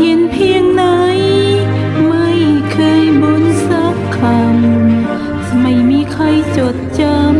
ย็นเพียงไหน ไม่เคยบุสักคำ ไม่มีใครจดจำ